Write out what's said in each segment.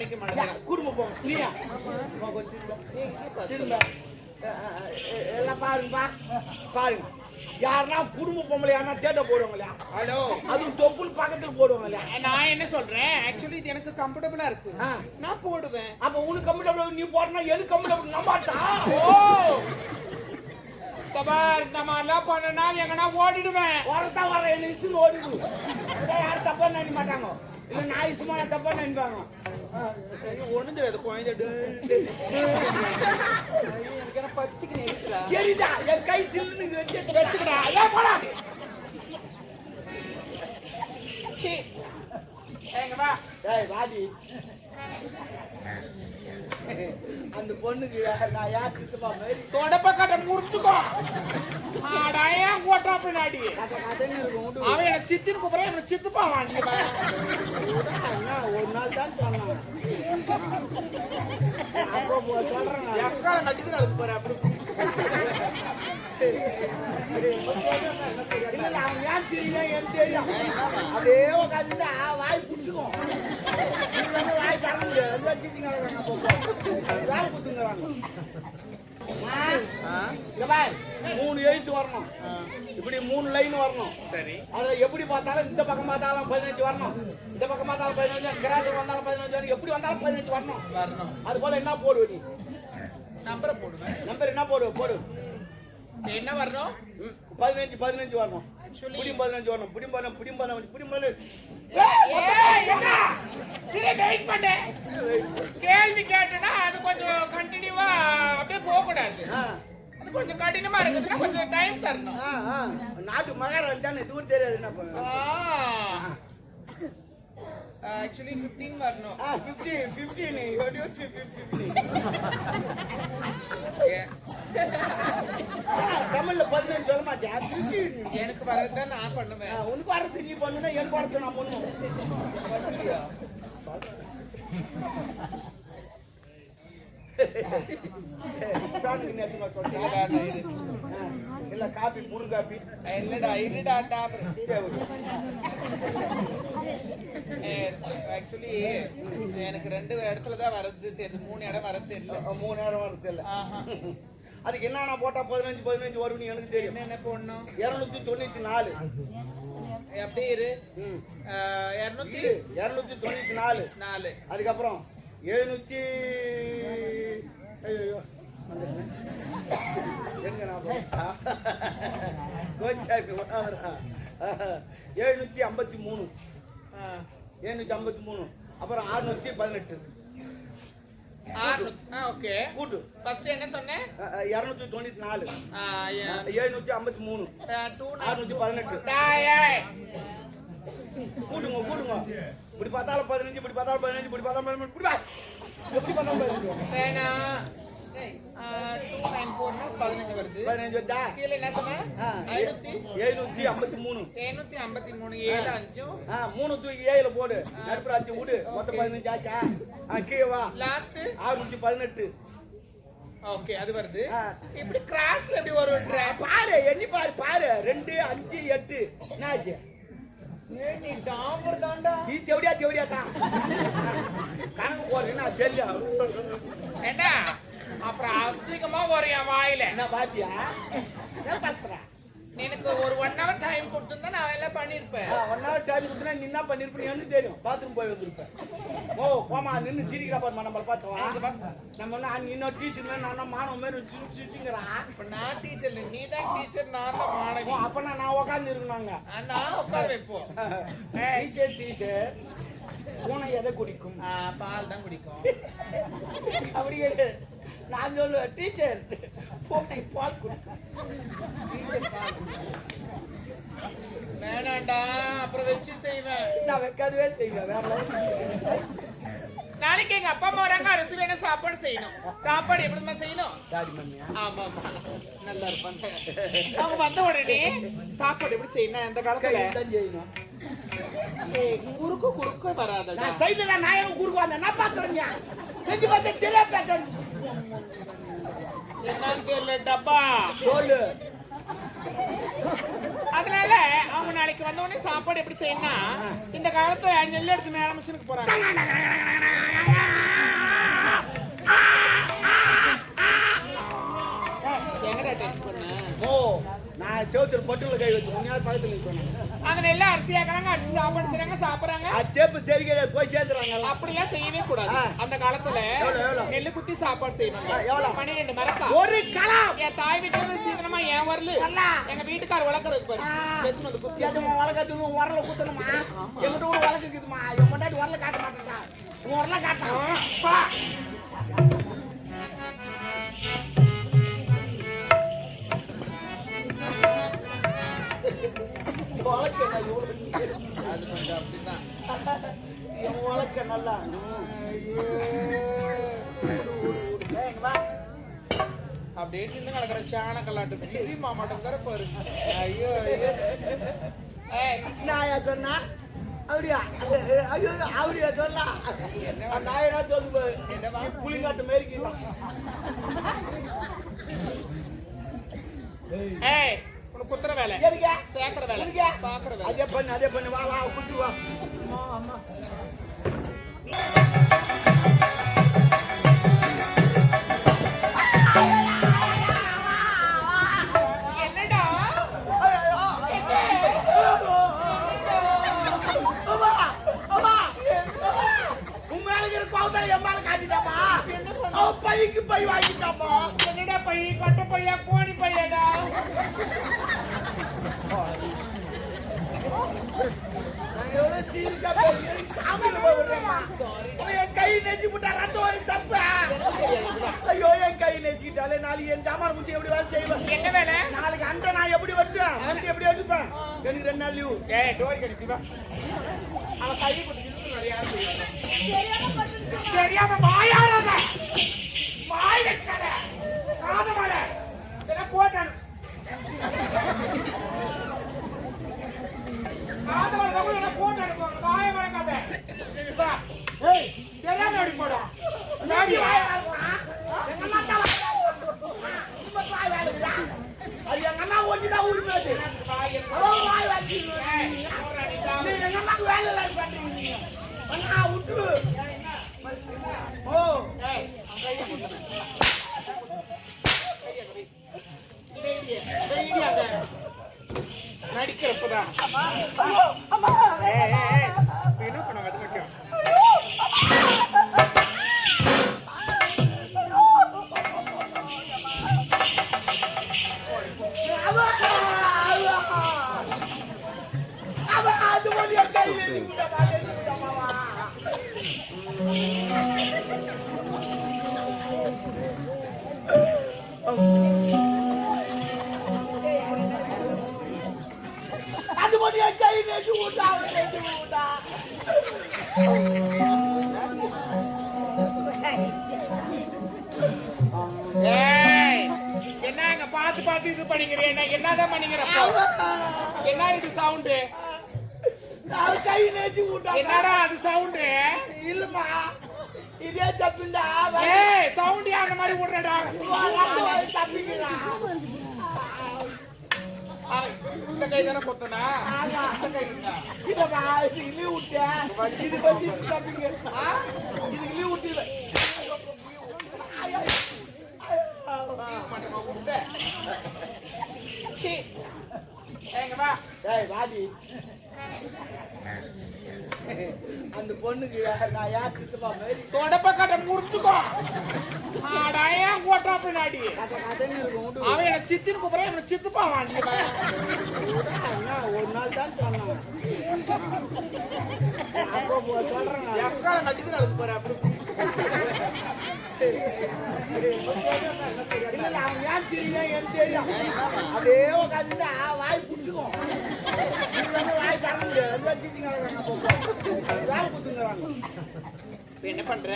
நினைக்க மாட்டேன் குடும்பம் போங்க கொஞ்சம் திரும்ப. எல்லாம் பாருங்க பா பாருங்க. யாருன்னா குடும்ப பொம்பளை யாருன்னா தேட்ட போடுவாங்க இல்லையா ஹலோ அதுவும் தொப்புள் பக்கத்துக்கு போடுவாங்க இல்லையா நான் என்ன சொல்றேன்? ஆக்சுவலி இது எனக்கு கம்ஃபர்டபுளா இருக்கு. நான் போடுவேன். அப்ப உனக்கு கம்ஃபர்டபுள் நீ போடனா எது கம்ஃபர்டபுள் நம்பாட்டா? ஓ! தபார் இந்த மாதிரிலாம் பண்ணனா எங்கன்னா ஓடிடுவேன். வரதா வர என்ன இசுன்னு ஓடிடு. இதை யாரும் தப்பா நினைக்க மாட்டாங்க. இல்ல நான் சும்மா தப்பா நினைப்பாங்க. ஒண்ணு தெரியாது குழந்தை எனக்கு பத்திக்கு எரிதா என் கை சில்லுன்னு வச்சு வச்சுக்கடா. ஏன் போடா. சீ எங்க வா. வாடி. அந்த பொண்ணுக்கு நான் யார் சித்தப்பா மாதிரி தொடப்ப கட்ட முடிச்சுக்கோ. ஆடா ஏன் கோட்டா பின்னாடி? அவன் எனக்கு சித்தின்னு கூப்பிட எனக்கு சித்துப்பா வாங்கி ஒரு நாள் தான் சொன்னான் அப்புறம் சொல்றேன் அதுக்கு அப்படி. அவன் ஏன் சிரிக்கிறான் எனக்கு தெரியும். அப்படியே உட்கார்ந்துட்டு, ஆ, வாய் புடிச்சுக்கும். மூணு எழுத்து வரணும். இப்படி மூணு லைன் வரணும். சரி. அதை எப்படி பார்த்தாலும் இந்த பக்கம் பார்த்தாலும் பதினஞ்சு வரணும். இந்த பக்கம் பார்த்தாலும் பதினஞ்சு கிராஸ் வந்தாலும் பதினஞ்சு வரணும். எப்படி வந்தாலும் பதினஞ்சு வரணும். வரணும். அது போல என்ன போடுவ நீ? நம்பரை போடுவேன். நம்பர் என்ன போடுவ போடு. என்ன வரணும்? பதினஞ்சு பதினஞ்சு வரணும். Actually- புடி பதினஞ்சு வரணும் புடி பதினஞ்சு புடி பதினஞ்சு புடி பதினஞ்சு ஏய், என்ன? இரு, wait பண்ணு. கேள்வி கேட்டனா அது கொஞ்சம் கண்டினியூவா அப்படியே போக கூடாது ஆ, அது கொஞ்சம் கடினமா இருக்குதுன்னா கொஞ்சம் டைம் தரணும். நாட்டு மகாராஜ் தானே தூரம் தெரியாது என்ன பண்ண ஆக்சுவலி 15 வரணும் ஆ ஃபிஃப்டி ஃபிஃப்டி நீ எப்படி வச்சு ஃபிஃப்டி தமிழ்ல பதினஞ்சு சொல்ல மாட்டியா ஃபிஃப்டி எனக்கு வரதான் நான் பண்ணுவேன். உனக்கு வரது நீ பண்ணுனா எனக்கு வரது நான் பண்ணுவோம் பிராணுக்கு நேத்து நான் சொல்றேன். ஆ, இல்ல காபி முரு காபி இல்லடா இருடாடா தேவை. ஆக்சுவலி எனக்கு ரெண்டு இடத்துல தான் வரது தெரியுது மூணு இடம் வரது இல்லை மூணு இடம் வரது இல்ல அதுக்கு என்னன்னா போட்டா பதினஞ்சு பதினஞ்சு வரும் எனக்கு தெரியும் என்ன போடணும் இருநூத்தி தொண்ணூத்தி நாலு அப்படியே இரு இரநூத்தி இரநூத்தி இருநூத்தி இருநூத்தி தொண்ணூத்தி நாலு நாலு அதுக்கப்புறம் எழுநூத்தி ஐயோ. எழுநூத்தி ஐம்பத்தி மூணு. எழுநூத்தி ஐம்பத்தி மூணு. அப்புறம் அறுநூத்தி பதினெட்டு. கூட்டு. ஃபர்ஸ்ட் என்ன சொன்னேன் இரநூத்தி தொண்ணூத்தி நாலு. எழுநூத்தி ஐம்பத்தி மூணு. அறுநூத்தி பதினெட்டு. கூட்டுங்க கூட்டுங்க. இப்படி பார்த்தாலும் பதினஞ்சு இப்படி பார்த்தாலும் பதினஞ்சு இப்படி பார்த்தாலும் பதினஞ்சு. இப்படி. எப்படி பார்த்தாலும் பதினஞ்சு. ஃபோர்னா பதினஞ்சு வருது. பதினஞ்சு வந்தா? கீழே என்ன சொன்ன? ஐநூத்தி? எழுநூத்தி ஐம்பத்தி மூணு. எழுநூத்தி ஐம்பத்தி மூணு ஏழு அஞ்சும் ஆ, மூணு தூக்கி ஏழுல போடு. நடுப்புற அஞ்சு விடு. மொத்தம் பதினஞ்சு ஆச்சா? கீழே வா. லாஸ்ட் அறுநூத்தி பதினெட்டு. ஓகே அது வருது. இப்படி கிராஸ்ல எப்படி வரும்ன்ற பாரு எண்ணி பாரு பாரு. ரெண்டு அஞ்சு எட்டு. என்ன ஆச்சு? ஏய், நீ தெவடியா தெவடியா தான். கணக்கு போறேன் நான் தெரியும் என்ன அப்புறம் அசிங்கமா வரும் என் வாயில? என்ன பாத்தியா? என்ன பேசுற? எனக்கு ஒரு ஒன் ஹவர் டைம் கொடுத்துருந்தா நான் எல்லாம் பண்ணிருப்பேன். ஒன் ஹவர் டைம் கொடுத்தா நீ என்ன பண்ணிருப்ப எனக்கு தெரியும். பாத்ரூம் போய் வந்திருப்பேன். ஓ போமா நின்று சிரிக்கிறா பாருமா நம்மள பார்த்தவா நம்ம என்ன நீ இன்னும் டீச்சர் நான் மாணவ மாதிரி சிரிச்சு சிரிச்சுங்கிறா? இப்ப நான் டீச்சர் நீ தான் டீச்சர் நான் தான் மாணவி. ஓ அப்ப நான் உட்காந்து இருக்கணுங்க நான் உட்கார வைப்போம் டீச்சர் டீச்சர் பூனை எதை குடிக்கும்? பால் தான் குடிக்கும். அப்படியே நான் சொல்லுவேன் டீச்சர் பூனை பால் வேணாண்டா அப்புறம் வச்சு செய்வேன். நான் வைக்காதவே செய்வேன். நாளைக்கு எங்க அப்பா அம்மா வராங்க அரசு என்ன சாப்பாடு செய்யணும்? சாப்பாடு எப்படிமா செய்யணும்? ஆமா ஆமா. நல்லா இருப்பாங்க. அவங்க வந்த உடனே சாப்பாடு எப்படி செய்யணும் அந்த காலத்துல? செய்யணும். குறுக்கு குறுக்க வராதடா. நான் தான் நாயகம் குறுக்கு வந்தேன்? நான் பாத்துறேன் செஞ்சு பார்த்து தெரிய டப்பா சொல்லு அதனால அவங்க நாளைக்கு வந்த உடனே சாப்பாடு எப்படி செய்யணும்னா இந்த காலத்துல நெல் எடுத்து நேரம் மிஷினுக்கு போறாங்க. செவுத்துல பொட்டுல கை வச்சு முன்னாடி பக்கத்துல நிக்க சொன்னாங்க? அங்க நெல்ல அரிசி ஆக்குறாங்க அரிசி சாப்பாடு செய்றாங்க சாப்பிடுறாங்க. அது சேப்பு சரிக்கை போய் சேர்த்துறாங்க அப்படிலாம் செய்யவே கூடாது. அந்த காலத்துல? நெல்லு குத்தி சாப்பாடு செய்வாங்க. எவ்வளவு? பன்னிரெண்டு மரக்கா ஒரு களம் என் தாய் வீட்டுல இருந்து சீக்கிரமா ஏன் வரல? வரல. எங்க வீட்டுக்கார வளர்க்கறதுக்கு பாரு. குத்தி? வழக்கத்து உன் உரல குத்தணுமா? எங்கிட்ட கூட வழக்குக்குதுமா என் முன்னாடி உரல காட்ட மாட்டேன்டா. உன் உரல காட்டான் பா. வழக்க இவ்வளவு அது கொஞ்சம் அப்படிதான் என் வழக்க நல்லா அப்படியே நின்று கிடக்குற சாண கல்லாட்டு கிளி மாமாட்டங்கிற பாரு ஐயோ ஐயோ நாயா சொன்னா அவரியா ஐயோ அவரியா சொல்லா நாயனா சொல்லு பாரு. நீ புளிங்காட்டு மேரிக்கலாம் ஏய் குத்துற வேலை. எதுக்கா? சேர்க்கிற வேலை. எதுக்கா? பாக்குற வேலை. அதே பண்ணு அதே பண்ணு. வா வா குட்டி வா. அம்மா அம்மா பைக்கு பை வாங்கிட்டாப்பா என்னடா பைய கட்ட பையா கோணி பையடா கை நெஞ்சு விட்டா ரத்தம் வரும் தப்பு. ஐயோ என் கை நெஞ்சுக்கிட்டாலே நாளைக்கு என் ஜாமான் முடிச்சு எப்படி வேலை செய்வேன் என்ன வேலை நாளைக்கு அந்த நான் எப்படி வெட்டுவேன் வண்டி எப்படி எடுப்பேன் எனக்கு ரெண்டு நாள் லீவு ஏய் டோரி கட்டி அவன் கை போட்டு தெரியாம காத மாட தப்பு என்ன போட்டானு வாய வழங்காத வா ஏய் தெரியாம அப்படி போடா நீ வாய் வேலைக்குறா. எங்க அம்மா தான் வாய் வேலைக்குறா. உங்க வாய் வேலைக்குறா. அது எங்க அம்மா ஒண்டிதான் உரிமை அது. அவன் வாய் வச்சிருக்கா. நீ எங்க அம்மாக்கு வேலை இல்லை பண்றீங்க நீங்க. அண்ணா, விட்டுரு. ஓ Come on. Come on. என்னங்க பார்த்து பார்த்து இது பண்ணிக்கிறேன் என்ன என்னதான் பண்ணிக்கிறப்போ. என்ன இது சவுண்டு வச்சு விட்டா. என்னடா அது சவுண்டு இல்லம்மா இதே தப்பிந்தா ஏய் சவுண்ட் அந்த மாதிரி விடுறடா தப்பிக்கலாம் கை தானே கொத்தனா? இதுக்கு லீவ் விட்டேன் இது பத்தி தப்பிங்க. இதுக்கு லீவ் விட்டு மட்டுமா விட்ட சீ. ஏங்க வா. டேய் வாடி. அந்த பொண்ணுக்கு நான் யார் சித்தப்பா மாதிரி தொடப்ப கட்ட முடிச்சுக்கோ ஏன் கோட்டா பின்னாடி. அவன் என்ன சித்தின்னு கூப்பிடுறான் இவனை சித்துப்பா வாண்டி என்ன, ஒரு நாள் தான் சொன்னான் சொல்றேன். எக்கால கட்டிக்கு நடக்கு போற அப்படி அப்படியே உட்கார்ந்துட்டு, ஆ, வாய் புடிச்சுக்கும். வாய் திறக்க முடியாது. என்ன பண்ற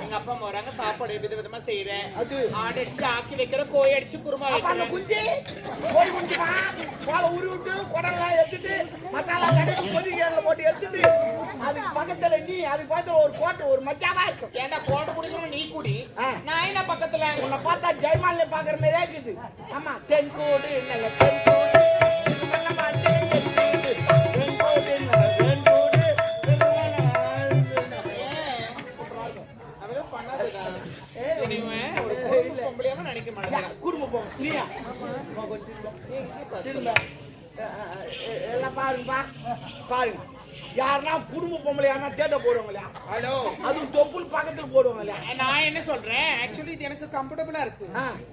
எங்க அப்பா அம்மா வராங்க சாப்பாடு வித விதமா செய்யறேன். ஆடு அடிச்சு ஆக்கி வைக்கிற கோழி அடிச்சு குருமா வைக்கிறேன் குஞ்சு, கோழி குஞ்சுமா, கோலை உருவி விட்டு, குடல்லாம் எடுத்துட்டு, மசாலா போட்டு எடுத்துட்டு, பக்கத்துல நீ அதுக்கு பக்கத்துல ஒரு கோட்டை ஒரு மச்சாவா இருக்கும் ஏன்டா போட்டு குடிக்கணும் நீ குடி. நான் என்ன பக்கத்துல உன்னை பார்த்தா ஜெயமாலினி பாக்குற மாதிரியே இருக்குது ஆமா தென்கோடு நல்ல தென்கோடு நினைக்க மாட்டேன் நீயா திரும்ப. எல்லாம் பாருங்கப்பா பாருங்க யாருன்னா குடும்ப பொம்பளை யாருன்னா தேட்ட போடுவாங்க இல்லையா ஹலோ அதுவும் தொப்புள் பக்கத்துல போடுவாங்க இல்லையா நான் என்ன சொல்றேன்? ஆக்சுவலி இது எனக்கு கம்ஃபர்டபுளா இருக்கு.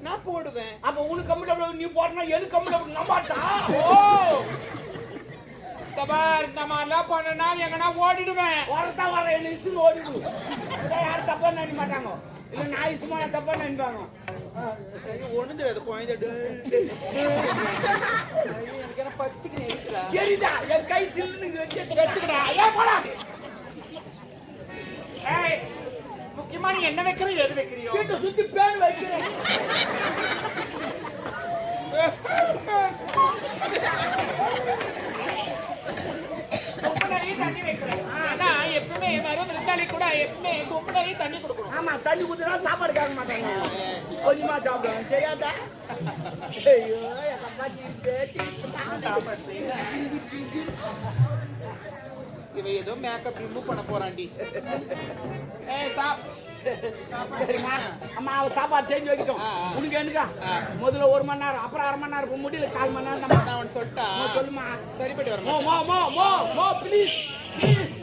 நான் போடுவேன். அப்ப உனக்கு கம்ஃபர்டபுள் நீ போறனா எனக்கு கம்ஃபர்டபுள் நம்பாட்டா ஓ! தபார் இந்த மாதிரிலாம் பண்ணனா எங்கன்னா ஓடிடுவேன். வரத்தா வர என்ன இசுன்னு ஓடிடு இதை யாரும் தப்பா நினைக்க மாட்டாங்க. இல்ல நான் இசுமா தப்பா நினைப்பாங்க. ஒண்ணுது குழந்தை எனக்கு பத்துக்கு இருக்கிறா எரிதா என் கை சில்லுன்னு வச்சு வச்சுக்கடா. ஏன் போடா. ஏய் முக்கியமா நீ என்ன வைக்கிற எது வைக்கிறியோ? வீட்டை சுத்தி பேன் வைக்கிறேன் சொம்பு நிறைய தண்ணி வைக்கிறேன் ஆனா எப்பவுமே வரும் விருந்தாளி கூட எப்பவுமே சொம்பு நிறைய தண்ணி கொடுக்கணும். ஆமா தண்ணி ஊத்துனா சாப்பாடு கேட்க மாட்டாங்க. கொஞ்சமா சாப்பிடுவாங்க தெரியாதா? ஐயோ எங்க அப்பா தீர்த்து இவன் ஏதோ மேக்கப் ரிமூவ் பண்ண போறான்டி ஏய் சாப் சரிம்மா. அம்மா அவ சாப்பாடு செஞ்சு வைக்கட்டும். உனக்கு என்னக்கா? முதல்ல ஒரு மணி நேரம் அப்புறம் அரை மணி நேரம் முடியல கால் மணி நேரம் சொல்லிட்டா. சொல்லுமா சரிப்பட்டு வரமா மோ மோ மோ மோ ப்ளீஸ் ப்ளீஸ்